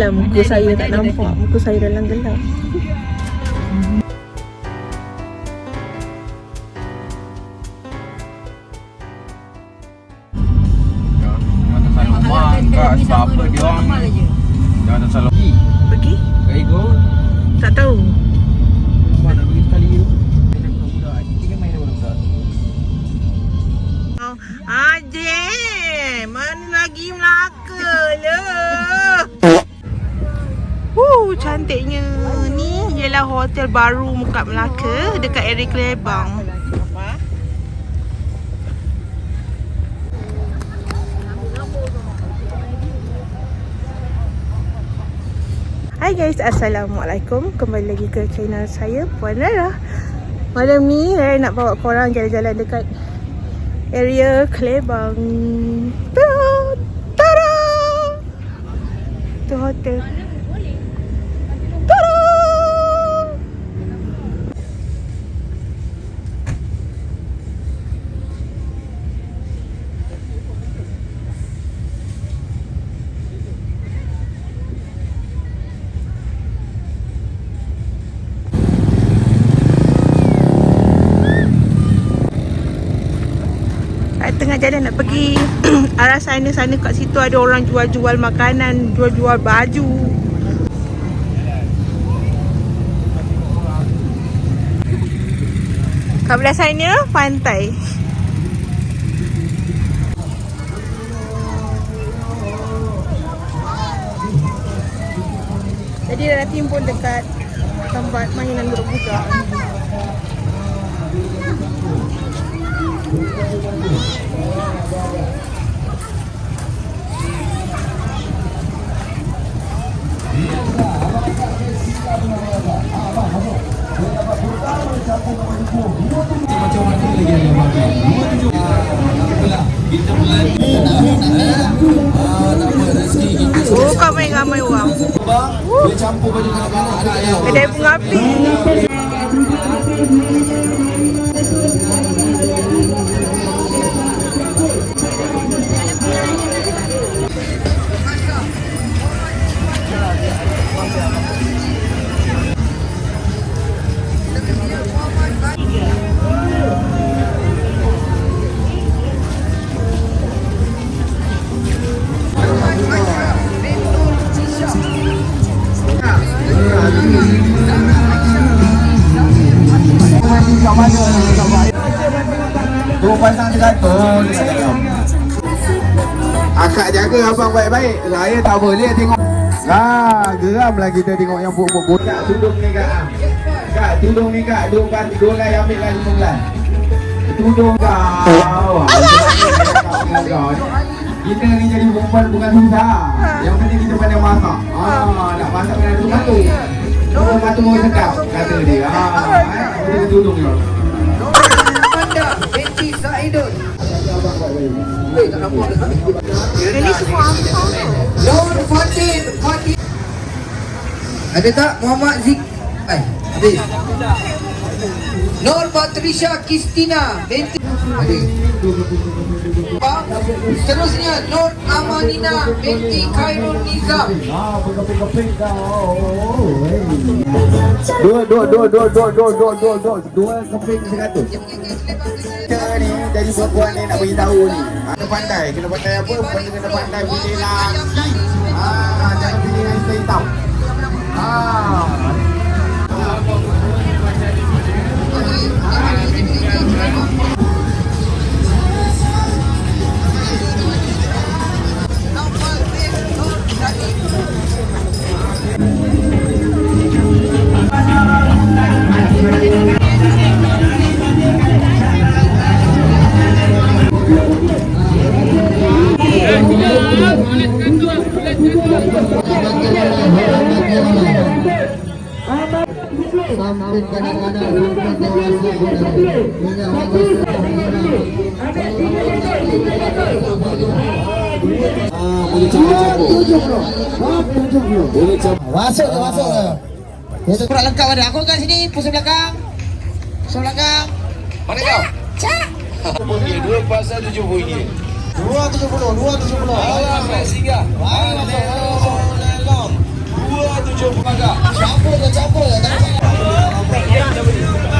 lang, muko sa'yo na lang po. Muko sa'yo na lang gala. Ialah hotel baru Mukat Melaka dekat area Kelebang. Hai guys, Assalamualaikum Kembali lagi ke channel saya Puan Rara Malam ni saya nak bawa korang jalan-jalan dekat area Kelebang Tada! Tada! Tu hotel pergi arah sana sana kat situ ada orang jual-jual makanan, jual-jual baju. Kat belah sana pantai. Jadi dah timbul dekat tempat mainan budak-budak. Thank you. Akak jaga abang baik-baik. Saya tak boleh tengok. Ha, geram lah kita tengok yang buat-buat. Kak tudung ni kak. ah. Kak tudung ni kak. Dua kan dua lai ambil lah. Tudung kau. Kita ni jadi perempuan bukan susah. Yang penting kita pandai masak. Ha, nak masak ada satu. Oh, patung orang sekap, kata dia. Haa, kita tutup ni. Ada tak Muhammad Zik? Eh, habis. Nur Patricia Kristina binti? Seterusnya Nur Amanina binti Khairul Nizam Dua, dua, dua, dua, dua, dua, dua, dua, dua, dua keping seratus. Kita ni jadi perempuan ni nak beritahu ni. Kena pandai, kena pandai apa? Kena kena pandai laki. Ah, jangan pilih yang hitam hitam. Boleh campur-campur. Boleh campur. Masuk ke masuk ke Itu kurang lengkap ada Aku kat sini Pusat belakang Pusat belakang Mana kau? Cak Dua pasal tujuh puluh ringgit Dua tujuh puluh Dua tujuh puluh Alah, singgah Lelong Campur je,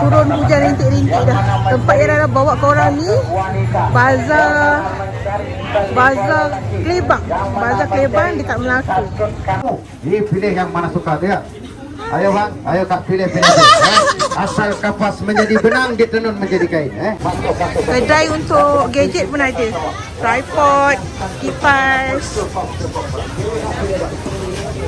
turun hujan rintik-rintik dah. Tempat yang dah bawa korang ni Bazar Bazar Klebang. Bazar Klebang dekat Melaka. Ini pilih yang mana suka dia. Ayo bang, ayo kak pilih pilih. eh. Asal kapas menjadi benang, ditenun menjadi kain. Eh. Kedai untuk gadget pun ada. Tripod, kipas.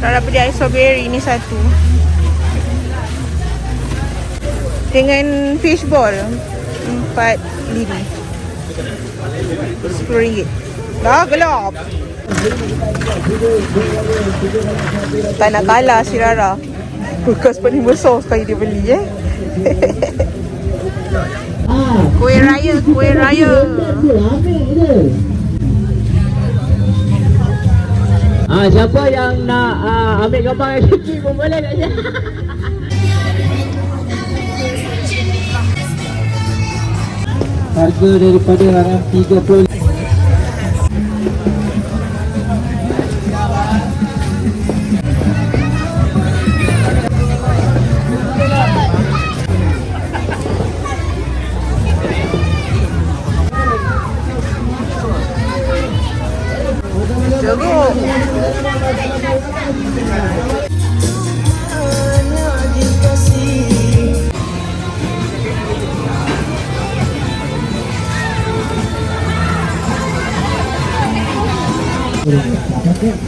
Kalau beli strawberry ni satu. Dengan fishball empat liri. Sepuluh ringgit. Dah gelap. Tak nak kalah si Rara. Bekas paling besar sekali dia beli eh. kuih raya, kuih raya. Ah, siapa yang nak ah, ambil gambar yang kecil pun boleh kat sini. Harga daripada RM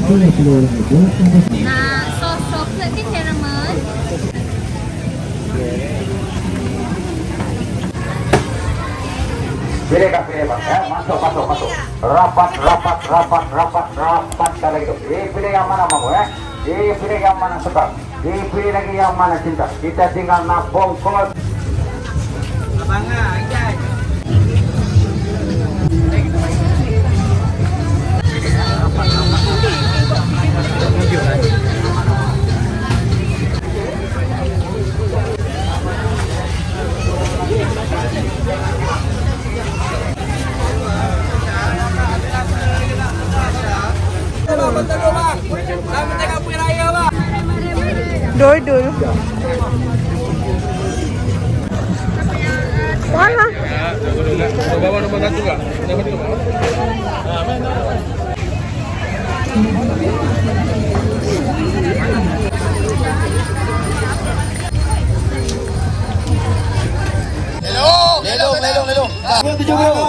30 Jeruk. Nak sos coklat ke caramel? Pilih pilih bang. Ya, masuk masuk masuk. Rapat rapat rapat rapat rapat kali itu. Eh pilih yang mana mau eh? Eh pilih yang mana suka. Eh pilih lagi yang mana cinta. Kita tinggal nak bongkot. Dodol. Lelong, lelong. Dua tujuh puluh.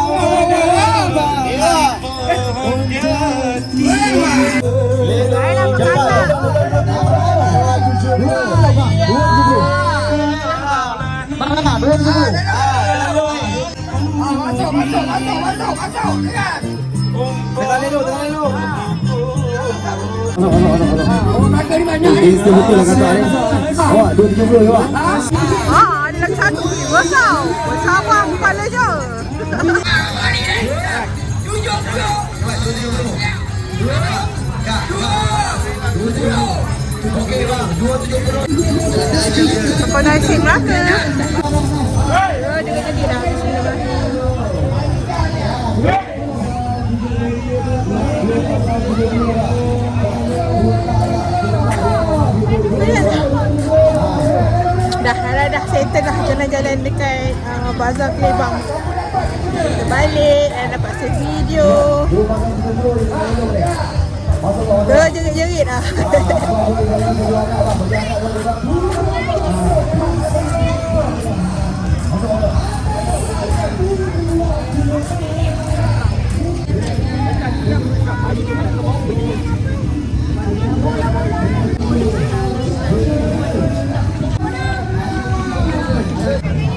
Ya. Saya nak berkata. Mana? Dua tujuh puluh. Tengah lelong, tengah lelong. Itu betul lah kata ni. Awak 270 awak. Ah, ada lagi satu ni. Besar. Besar apa kepala je. Kau nasi Melaka. Oh, dia kata dia dah. Bismillahirrahmanirrahim. Dah, dah jalan-jalan dekat uh, Bazar Kelebang. Kita balik, dah dapat set video. Dah jerit-jerit lah.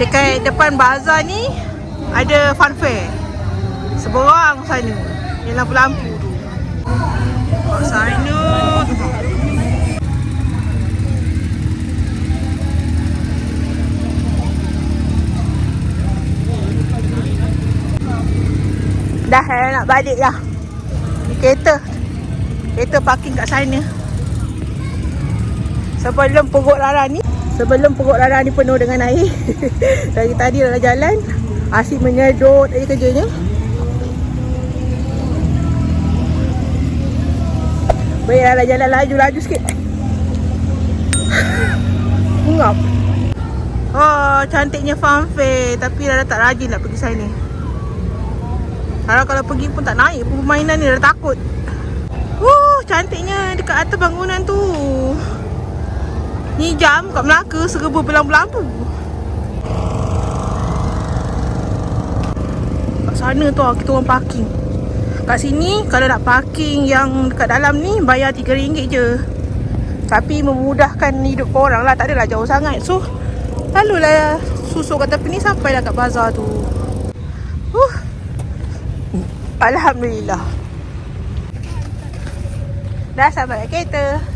Dekat depan bazar ni ada fun fair. Seberang sana. Yang lampu-lampu tu. Kat sana. Dah eh, nak balik. Ni kereta. Kereta parking kat sana. Sebelum perut Lara ni Sebelum perut Lara ni penuh dengan air Dari tadi Lara jalan Asyik menyedot aja kerjanya Baik Lara jalan laju-laju sikit. Ngap. Oh cantiknya farm Tapi Lara tak rajin nak pergi sana. Lara kalau pergi pun tak naik pun permainan ni Lara takut. Wuh cantiknya dekat atas bangunan tu Ni jam kat Melaka serba berlampu-lampu. Kat sana tu kita orang parking. Kat sini kalau nak parking yang dekat dalam ni bayar RM3 je. Tapi memudahkan hidup korang lah. Tak adalah jauh sangat. So, lalulah susuk kat tepi ni sampailah kat bazar tu. Huh. Alhamdulillah. Dah sampai kereta.